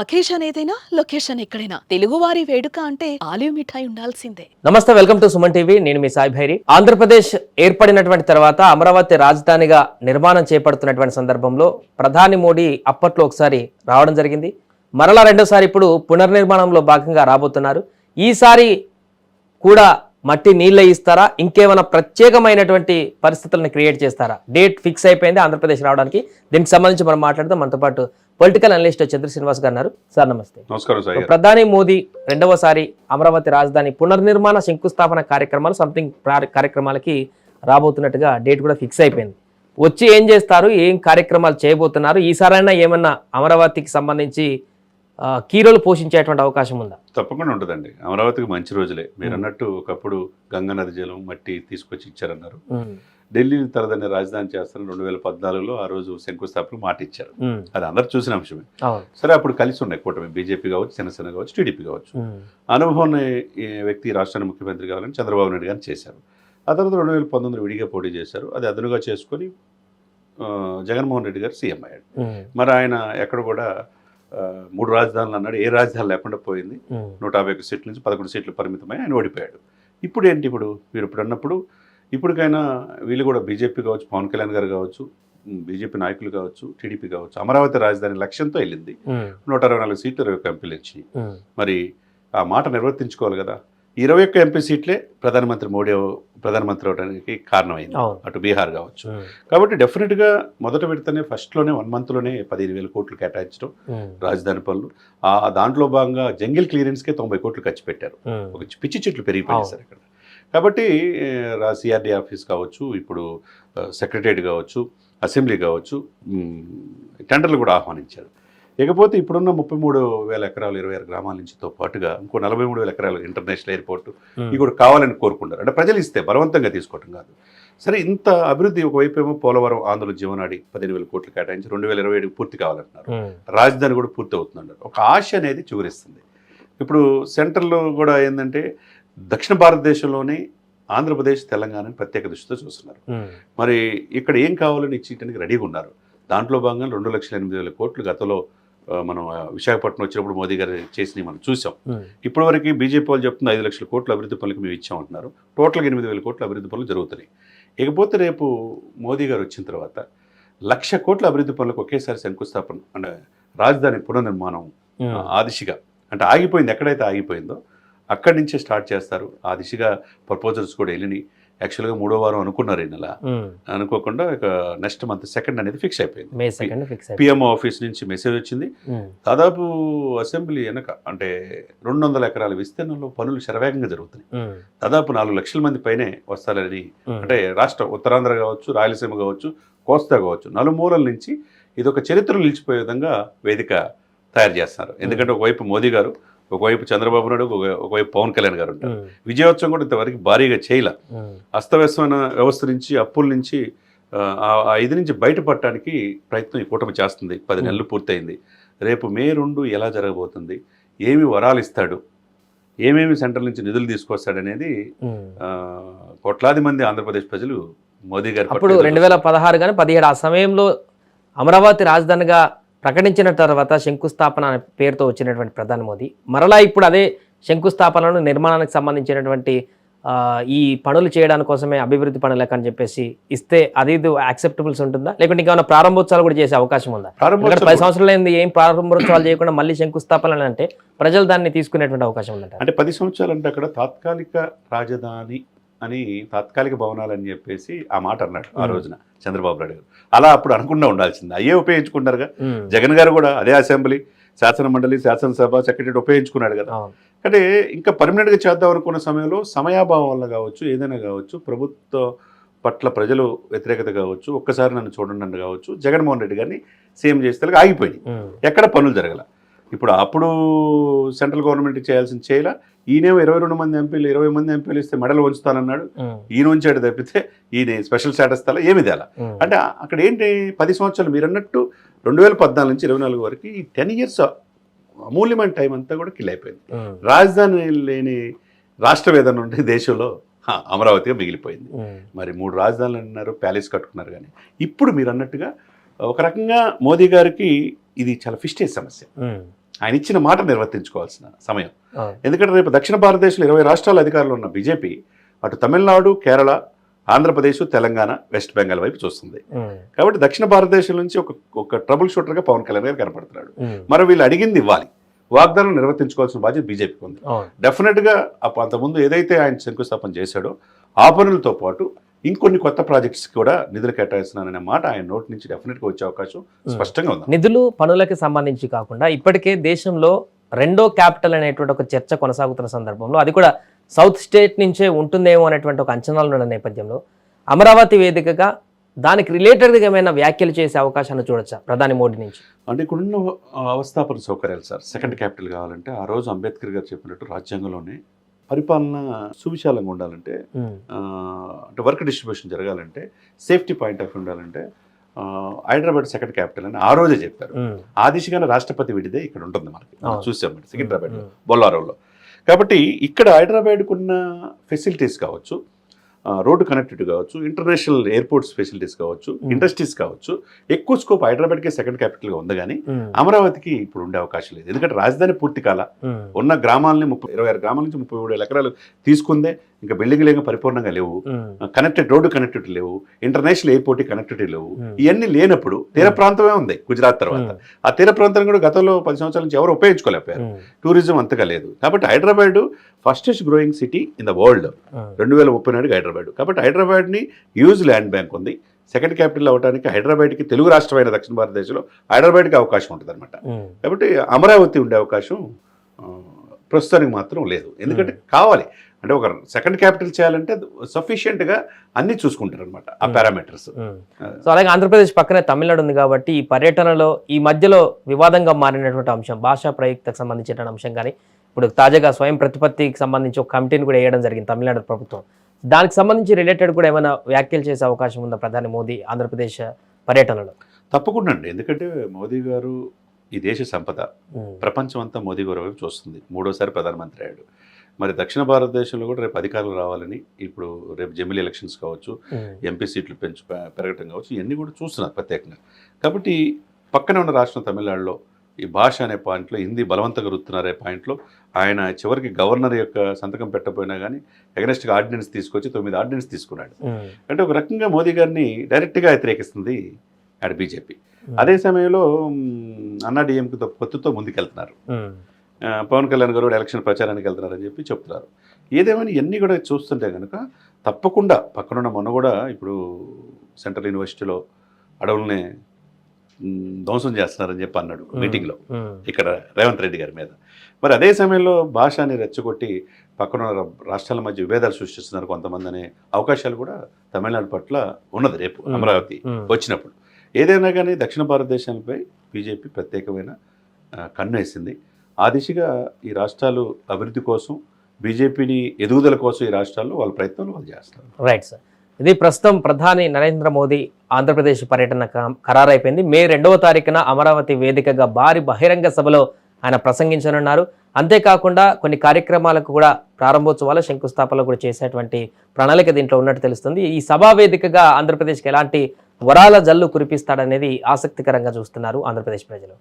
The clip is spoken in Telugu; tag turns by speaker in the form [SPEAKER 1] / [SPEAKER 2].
[SPEAKER 1] అకేషన్ ఏదైనా లొకేషన్ ఎక్కడైనా. తెలుగువారి వేడుక అంటే ఆలివ్ మిఠాయి ఉండాల్సిందే.
[SPEAKER 2] నమస్తే వెల్కమ్ టు సుమన్ టీవీ. నేను మీ సాయి భైరి. ఆంధ్రప్రదేశ్ ఏర్పడినటువంటి తర్వాత అమరావతి రాజధానిగా నిర్మాణం చేపడుతున్నటువంటి సందర్భంలో ప్రధాని మోడీ అప్పట్లో ఒకసారి రావడం జరిగింది. మరలా రెండోసారి ఇప్పుడు పునర్నిర్మాణంలో భాగంగా రాబోతున్నారు. ఈసారి కూడా మట్టి నీళ్ళ ఇస్తారా? ఇంకేమైనా ప్రత్యేకమైనటువంటి పరిస్థితులను క్రియేట్ చేస్తారా? డేట్ ఫిక్స్ అయిపోయింది ఆంధ్రప్రదేశ్ రావడానికి. దీనికి సంబంధించి మనం మాట్లాడదాం. మనతో పాటు పొలిటికల్ అనలిస్ట్ చంద్ర శ్రీనివాస్ గారు ఉన్నారు. సార్ నమస్తే.
[SPEAKER 3] నమస్కారం
[SPEAKER 2] ప్రధాని మోదీ రెండవసారి అమరావతి రాజధాని పునర్నిర్మాణ శంకుస్థాపన కార్యక్రమాలు సంథింగ్ కార్యక్రమాలకి రాబోతున్నట్టుగా డేట్ కూడా ఫిక్స్ అయిపోయింది. వచ్చి ఏం చేస్తారు? ఏం కార్యక్రమాలు చేయబోతున్నారు? ఈసారైనా ఏమన్నా అమరావతికి సంబంధించి కీరోలు పోషించేటువంటి అవకాశం ఉందా?
[SPEAKER 3] తప్పకుండా ఉంటుందండి. అమరావతికి మంచి రోజులే. మీరు అన్నట్టు ఒకప్పుడు గంగా నది జలం మట్టి తీసుకొచ్చి ఇచ్చారన్నారు. ఢిల్లీ తరదనే రాజధాని చేస్తారని రెండు వేల పద్నాలుగులో ఆ రోజు శంకుస్థాపన మాట ఇచ్చారు. అది అందరు చూసిన అంశమే. సరే అప్పుడు కలిసి ఉన్నాయి కూటమి. బీజేపీ కావచ్చు జనసేన కావచ్చు టీడీపీ కావచ్చు. అనుభవం వ్యక్తి రాష్ట్రానికి ముఖ్యమంత్రి కావాలని చంద్రబాబు నాయుడు గారిని చేశారు. ఆ తర్వాత రెండు వేల పంతొమ్మిది విడిగా పోటీ చేశారు. అది అదనుగా చేసుకొని జగన్మోహన్ రెడ్డి గారు సీఎం అయ్యాడు. మరి ఆయన ఎక్కడ కూడా మూడు రాజధానులు అన్నాడు. ఏ రాజధాని లేకుండా పోయింది. నూట యాభై ఒక్క సీట్ల నుంచి పదకొండు సీట్లు పరిమితమై ఆయన ఓడిపోయాడు. ఇప్పుడు ఏంటి ఇప్పుడు? మీరు ఇప్పుడు అన్నప్పుడు ఇప్పటికైనా వీళ్ళు కూడా బీజేపీ కావచ్చు పవన్ కళ్యాణ్ గారు కావచ్చు బీజేపీ నాయకులు కావచ్చు టీడీపీ కావచ్చు అమరావతి రాజధాని లక్ష్యంతో వెళ్ళింది. నూట అరవై నాలుగు సీట్లు ఇరవై ఒక్క ఎంపీలు ఇచ్చి. మరి ఆ మాట నిర్వర్తించుకోవాలి కదా. ఇరవై ఒక్క ఎంపీ సీట్లే ప్రధానమంత్రి మోడీ ప్రధానమంత్రి అవడానికి కారణమైంది. అటు బీహార్ కావచ్చు. కాబట్టి డెఫినెట్గా మొదట విడతనే ఫస్ట్లోనే వన్ మంత్లోనే పదిహేను వేల కోట్లు కేటాయించడం రాజధాని పనులు. ఆ దాంట్లో భాగంగా జంగిల్ క్లియరెన్స్కే తొంభై కోట్లు ఖర్చు పెట్టారు. ఒక పిచ్చి చెట్లు పెరిగిపోయాయి
[SPEAKER 2] అవును.
[SPEAKER 3] సార్ ఇక్కడ కాబట్టి సిఆర్డీ ఆఫీస్ కావచ్చు ఇప్పుడు సెక్రటరియట్ కావచ్చు అసెంబ్లీ కావచ్చు టెండర్లు కూడా ఆహ్వానించారు. ఇకపోతే ఇప్పుడున్న ముప్పై మూడు వేల ఎకరాలు ఇరవై ఆరు గ్రామాల నుంచితో పాటుగా ఇంకో నలభై మూడు వేల ఎకరాలు ఇంటర్నేషనల్ ఎయిర్పోర్ట్ ఇవి కూడా కావాలని కోరుకుంటారు అంటే ప్రజలు ఇస్తే బలవంతంగా తీసుకోవటం కాదు. సరే ఇంత అభివృద్ధి ఒకవైపు ఏమో పోలవరం ఆంధ్ర జీవనాడి పదిహేను వేల కోట్లు కేటాయించి రెండు వేల ఇరవై ఏడుకి పూర్తి కావాలంటున్నారు. రాజధాని కూడా పూర్తి అవుతుందంటారు ఒక ఆశ అనేది చిగురిస్తుంది. ఇప్పుడు సెంట్రల్లో కూడా ఏంటంటే దక్షిణ భారతదేశంలోనే ఆంధ్రప్రదేశ్ తెలంగాణని ప్రత్యేక దృష్టితో చూస్తున్నారు. మరి ఇక్కడ ఏం కావాలని ఇచ్చేయడానికి రెడీగా ఉన్నారు? దాంట్లో భాగంగా రెండు లక్షల ఎనిమిది వేల కోట్లు గతంలో మనం విశాఖపట్నం వచ్చినప్పుడు మోదీ గారు చేసినవి మనం చూసాం.
[SPEAKER 2] ఉమ్,
[SPEAKER 3] ఇప్పటివరకు బీజేపీ వాళ్ళు చెప్తున్న ఐదు లక్షల కోట్ల అభివృద్ధి పనులకు మేము ఇచ్చామంటున్నారు. టోటల్గా ఎనిమిది వేల కోట్ల అభివృద్ధి పనులు జరుగుతున్నాయి. ఇకపోతే రేపు మోదీ గారు వచ్చిన తర్వాత లక్ష కోట్ల అభివృద్ధి పనులకు ఒకేసారి శంకుస్థాపన అంటే రాజధాని పునర్నిర్మాణం ఆ దిశగా అంటే ఆగిపోయింది. ఎక్కడైతే ఆగిపోయిందో అక్కడి నుంచే స్టార్ట్ చేస్తారు. ఆ దిశగా ప్రపోజల్స్ కూడా వెళ్ళినాయి. యాక్చువల్గా మూడో వారం అనుకున్నారు ఈ నెల. అనుకోకుండా ఇక నెక్స్ట్ మంత్ సెకండ్ అనేది ఫిక్స్ అయిపోయింది. పిఎంఓ ఆఫీస్ నుంచి మెసేజ్ వచ్చింది. దాదాపు అసెంబ్లీ వెనక అంటే రెండు వందల ఎకరాల విస్తీర్ణంలో పనులు శరవేగంగా జరుగుతున్నాయి. దాదాపు నాలుగు లక్షల మంది పైనే వస్తారని అంటే రాష్ట్రం ఉత్తరాంధ్ర కావచ్చు రాయలసీమ కావచ్చు కోస్తా కావచ్చు నలుమూలల నుంచి ఇది ఒక చరిత్ర నిలిచిపోయే విధంగా వేదిక తయారు చేస్తున్నారు. ఎందుకంటే ఒకవైపు మోదీ గారు ఒకవైపు చంద్రబాబు నాయుడు ఒక- ఒకవైపు పవన్ కళ్యాణ్ గారు ఉంటారు. విజయోత్సవం కూడా ఇంతవరకు భారీగా చేయలే. అస్తవ్యస్తమైన వ్యవస్థ నుంచి అప్పుల నుంచి ఆ, ఇది నుంచి బయటపడటానికి ప్రయత్నం ఈ కూటమి చేస్తుంది. పది. నెలలు పూర్తయింది. రేపు మే రెండు ఎలా జరగబోతుంది? ఏమి వరాలు ఇస్తాడు? ఏమేమి సెంట్రల్ నుంచి నిధులు తీసుకొస్తాడనేది కోట్లాది మంది ఆంధ్రప్రదేశ్ ప్రజలు మోదీ గారి
[SPEAKER 2] అప్పుడు రెండు వేల పదహారు కానీ పదిహేడు ఆ సమయంలో అమరావతి రాజధానిగా ప్రకటించిన తర్వాత శంకుస్థాపన అనే పేరుతో వచ్చినటువంటి ప్రధాని మోదీ మరలా ఇప్పుడు అదే శంకుస్థాపనను నిర్మాణానికి సంబంధించినటువంటి ఈ పనులు చేయడానికి కోసమే అభివృద్ధి పనులకు అని చెప్పేసి ఇస్తే అది ఇది యాక్సెప్టబుల్స్ ఉంటుందా? లేకుంటే ఇంకేమైనా ప్రారంభోత్సవాలు కూడా చేసే అవకాశం ఉందా? పది సంవత్సరాలు అయింది ఏం ప్రారంభోత్సవాలు చేయకుండా మళ్ళీ శంకుస్థాపన అంటే ప్రజలు దాన్ని తీసుకునేటువంటి అవకాశం ఉందంట
[SPEAKER 3] అంటే పది సంవత్సరాలు అంటే అక్కడ తాత్కాలిక రాజధాని అని తాత్కాలిక భవనాలు అని చెప్పేసి ఆ మాట అన్నాడు ఆ. రోజున చంద్రబాబు నాయుడు గారు. అలా అప్పుడు అనుకుండా ఉండాల్సింది. అయ్యే ఉపయోగించుకుంటారుగా
[SPEAKER 2] ఉమ్,
[SPEAKER 3] జగన్ గారు కూడా అదే అసెంబ్లీ శాసన మండలి శాసనసభ సెక్రటరీ ఉపయోగించుకున్నాడు కదా. అంటే ఇంకా పర్మనెంట్గా చేద్దాం అనుకున్న సమయంలో సమయాభావం వల్ల కావచ్చు ఏదైనా కావచ్చు ప్రభుత్వ పట్ల ప్రజలు వ్యతిరేకత కావచ్చు ఒక్కసారి నన్ను చూడండి కావచ్చు జగన్మోహన్ రెడ్డి గారిని సీఎం చేస్తే ఆగిపోయింది. ఎక్కడ పనులు జరగల? ఇప్పుడు అప్పుడు సెంట్రల్ గవర్నమెంట్ చేయాల్సిన చేయలా. ఈయనేమో ఇరవై రెండు మంది ఎంపీలు ఇరవై మంది ఎంపీలు ఇస్తే మెడలు ఉంచుతానన్నాడు ఈయన ఉంచాడు తప్పితే ఈయన స్పెషల్ స్టేటస్ తల ఏమి తేలా. అంటే అక్కడ ఏంటి పది సంవత్సరాలు? మీరు అన్నట్టు రెండు వేల పద్నాలుగు నుంచి ఇరవై నాలుగు వరకు ఈ టెన్ ఇయర్స్ అమూల్యమైన టైం అంతా కూడా కిల్ అయిపోయింది. రాజధాని లేని రాష్ట్రం ఏదైనా ఉంటే దేశంలో అమరావతిగా మిగిలిపోయింది. మరి మూడు రాజధానులు అన్నారు ప్యాలెస్ కట్టుకున్నారు కానీ. ఇప్పుడు మీరు అన్నట్టుగా ఒక రకంగా మోదీ గారికి ఇది చాలా ఫిస్టేజ్ సమస్య. ఆయన ఇచ్చిన మాట నిర్వర్తించుకోవాల్సిన సమయం. ఎందుకంటే రేపు దక్షిణ భారతదేశంలో ఇరవై రాష్ట్రాల అధికారులు ఉన్న బీజేపీ అటు తమిళనాడు కేరళ ఆంధ్రప్రదేశ్ తెలంగాణ వెస్ట్ బెంగాల్ వైపు చూస్తుంది. కాబట్టి దక్షిణ భారతదేశం నుంచి ఒక ఒక ట్రబుల్ షూటర్గా పవన్ కళ్యాణ్ గారు కనపడుతున్నాడు. మరి వీళ్ళు అడిగింది ఇవ్వాలి. వాగ్దానం నిర్వర్తించుకోవాల్సిన బాధ్యత బీజేపీకి ఉంది. డెఫినెట్గా అంతకుముందు ఏదైతే ఆయన శంకుస్థాపన చేశాడో ఆ పనులతో పాటు ఇంకొన్ని కొత్త ప్రాజెక్ట్స్ కూడా నిధులు కేటాయిస్తున్నాననే మాట ఆయన నోటి నుంచి డెఫినెట్గా వచ్చే అవకాశం స్పష్టంగా ఉంది?
[SPEAKER 2] నిధులు పనులకి సంబంధించి కాకుండా ఇప్పటికే దేశంలో రెండో క్యాపిటల్ అనేటువంటి ఒక చర్చ కొనసాగుతున్న సందర్భంలో అది కూడా సౌత్ స్టేట్ నుంచే ఉంటుందేమో అనేటువంటి ఒక అంచనాలు ఉన్న నేపథ్యంలో అమరావతి వేదికగా దానికి రిలేటెడ్గా ఏమైనా వ్యాఖ్యలు చేసే అవకాశాన్ని చూడొచ్చా ప్రధాని మోడీ నుంచి?
[SPEAKER 3] అంటే ఇక్కడున్న అవస్థాపన సౌకర్యాలు సార్ సెకండ్ క్యాపిటల్ కావాలంటే ఆ రోజు అంబేద్కర్ గారు చెప్పినట్టు రాజ్యాంగంలోనే పరిపాలన సువిశాలంగా ఉండాలంటే అంటే వర్క్ డిస్ట్రిబ్యూషన్ జరగాలంటే సేఫ్టీ పాయింట్ ఆఫ్ ఉండాలంటే హైదరాబాద్ సెకండ్ క్యాపిటల్ అని ఆ రోజే చెప్పారు. ఆ దిశగానే రాష్ట్రపతి విడిదే ఇక్కడ ఉంటుంది మనకి. చూసాం సికింద్రాబాద్ బొల్లారంలో. కాబట్టి ఇక్కడ హైదరాబాద్కు ఉన్న ఫెసిలిటీస్ కావచ్చు రోడ్డు కనెక్టివిటీ కావచ్చు ఇంటర్నేషనల్ ఎయిర్పోర్ట్స్ ఫెసిలిటీస్ కావచ్చు. ఇండస్ట్రీస్ కావచ్చు ఎక్కువ స్కోప్ హైదరాబాద్కే సెకండ్ క్యాపిటల్గా ఉంది కానీ అమరావతికి ఇప్పుడు ఉండే అవకాశం లేదు. ఎందుకంటే రాజధాని పూర్తి కాల ఉన్న గ్రామాలని ముప్పై ఇరవై ఆరు గ్రామాల నుంచి ముప్పై మూడు వేల ఎకరాలు తీసుకుందే ఇంకా బిల్డింగ్లు ఏమో పరిపూర్ణంగా లేవు. కనెక్టెడ్ రోడ్డు కనెక్టివిటీ లేవు. ఇంటర్నేషనల్ ఎయిర్పోర్ట్ కనెక్టివిటీ లేవు. ఇవన్నీ లేనప్పుడు తీర ప్రాంతమే ఉంది గుజరాత్ తర్వాత. ఆ తీర ప్రాంతం కూడా గతంలో పది సంవత్సరాల నుంచి ఎవరు ఉపయోగించుకోలేకపోయారు. టూరిజం అంతగా లేదు. కాబట్టి Hyderabad fastest growing city in the world రెండు వేల ముప్పై నాటికి హైదరాబాద్. కాబట్టి హైదరాబాద్ని యూజ్ ల్యాండ్ బ్యాంక్ ఉంది. సెకండ్ క్యాపిటల్ అవడానికి హైదరాబాద్కి తెలుగు రాష్ట్రమైన దక్షిణ భారతదేశంలో హైదరాబాద్కి అవకాశం ఉంటుంది అనమాట కాబట్టి అమరావతి ఉండే అవకాశం ప్రస్తుతానికి మాత్రం లేదు. ఎందుకంటే కావాలి. అంటే ఒక సెకండ్ క్యాపిటల్ చేయాలంటే సఫిషియెంట్గా అన్నీ చూసుకుంటారు అనమాట ఆ. పారామీటర్స్.
[SPEAKER 2] సో అలాగే ఆంధ్రప్రదేశ్ పక్కనే తమిళనాడు ఉంది కాబట్టి ఈ పర్యటనలో ఈ మధ్యలో వివాదంగా మారినటువంటి అంశం భాషా ప్రయుక్తకు సంబంధించిన అంశం కానీ ఇప్పుడు తాజాగా స్వయం ప్రతిపత్తికి సంబంధించి ఒక కమిటీని కూడా వేయడం జరిగింది తమిళనాడు ప్రభుత్వం. దానికి సంబంధించి రిలేటెడ్ కూడా ఏమైనా వ్యాఖ్యలు చేసే అవకాశం ఉందా ప్రధాని మోదీ ఆంధ్రప్రదేశ్ పర్యటనలో?
[SPEAKER 3] తప్పకుండా అండి. ఎందుకంటే మోదీ గారు ఈ దేశ సంపద ప్రపంచం అంతా మోదీ గారి వైపు చూస్తుంది. మూడోసారి ప్రధానమంత్రి అయ్యాడు. మరి దక్షిణ భారతదేశంలో కూడా రేపు అధికారులు రావాలని ఇప్పుడు రేపు జమిలీ ఎలక్షన్స్ కావచ్చు ఎంపీ సీట్లు పెంచు పెరగటం కావచ్చు ఇవన్నీ కూడా చూస్తున్నారు ప్రత్యేకంగా. కాబట్టి పక్కనే ఉన్న రాష్ట్రం తమిళనాడులో ఈ భాష అనే పాయింట్లో హిందీ బలవంతంగా రుతున్నారే పాయింట్లో ఆయన చివరికి గవర్నర్ యొక్క సంతకం పెట్టకపోయినా కానీ అగనెస్ట్గా ఆర్డినెన్స్ తీసుకొచ్చి తొమ్మిది ఆర్డినెన్స్ తీసుకున్నాడు. అంటే ఒక రకంగా మోదీ గారిని డైరెక్ట్గా వ్యతిరేకిస్తుంది ఆడ బీజేపీ. అదే సమయంలో అన్నా డిఎంకేతో పొత్తుతో ముందుకెళ్తున్నారు. పవన్ కళ్యాణ్ గారు కూడా ఎలక్షన్ ప్రచారానికి వెళ్తున్నారని చెప్పి చెప్తున్నారు. ఏదేమైనా ఇవన్నీ కూడా చూస్తుంటే కనుక తప్పకుండా పక్కనున్న మొన్న కూడా ఇప్పుడు సెంట్రల్ యూనివర్సిటీలో అడవుల్ని ధ్వంసం చేస్తున్నారని చెప్పి అన్నాడు మీటింగ్లో ఇక్కడ రేవంత్ రెడ్డి గారి మీద. మరి అదే సమయంలో భాషని రెచ్చగొట్టి పక్కన రాష్ట్రాల మధ్య విభేదాలు సృష్టిస్తున్నారు కొంతమంది అనే అవకాశాలు కూడా తమిళనాడు పట్ల ఉన్నది రేపు. అమరావతి వచ్చినప్పుడు. ఏదైనా కానీ దక్షిణ భారతదేశంపై బీజేపీ ప్రత్యేకమైన కన్ను వేసింది. ఆ దిశగా ఈ రాష్ట్రాలు అభివృద్ధి కోసం బీజేపీని ఎదుగుదల కోసం ఈ రాష్ట్రాల్లో వాళ్ళ ప్రయత్నాలు వాళ్ళు చేస్తారు.
[SPEAKER 2] రైట్ సార్ ఇది ప్రస్తుతం ప్రధాని నరేంద్ర మోదీ ఆంధ్రప్రదేశ్ పర్యటన క- ఖరారైపోయింది. మే రెండవ తారీఖున అమరావతి వేదికగా భారీ బహిరంగ సభలో ఆయన ప్రసంగించనున్నారు. అంతేకాకుండా కొన్ని కార్యక్రమాలకు కూడా ప్రారంభోత్సవాలు శంకుస్థాపనలు కూడా చేసేటువంటి ప్రణాళిక దీంట్లో ఉన్నట్టు తెలుస్తుంది. ఈ సభా వేదికగా ఆంధ్రప్రదేశ్కి ఎలాంటి వరాల జల్లు కురిపిస్తాడనేది ఆసక్తికరంగా చూస్తున్నారు ఆంధ్రప్రదేశ్ ప్రజలు.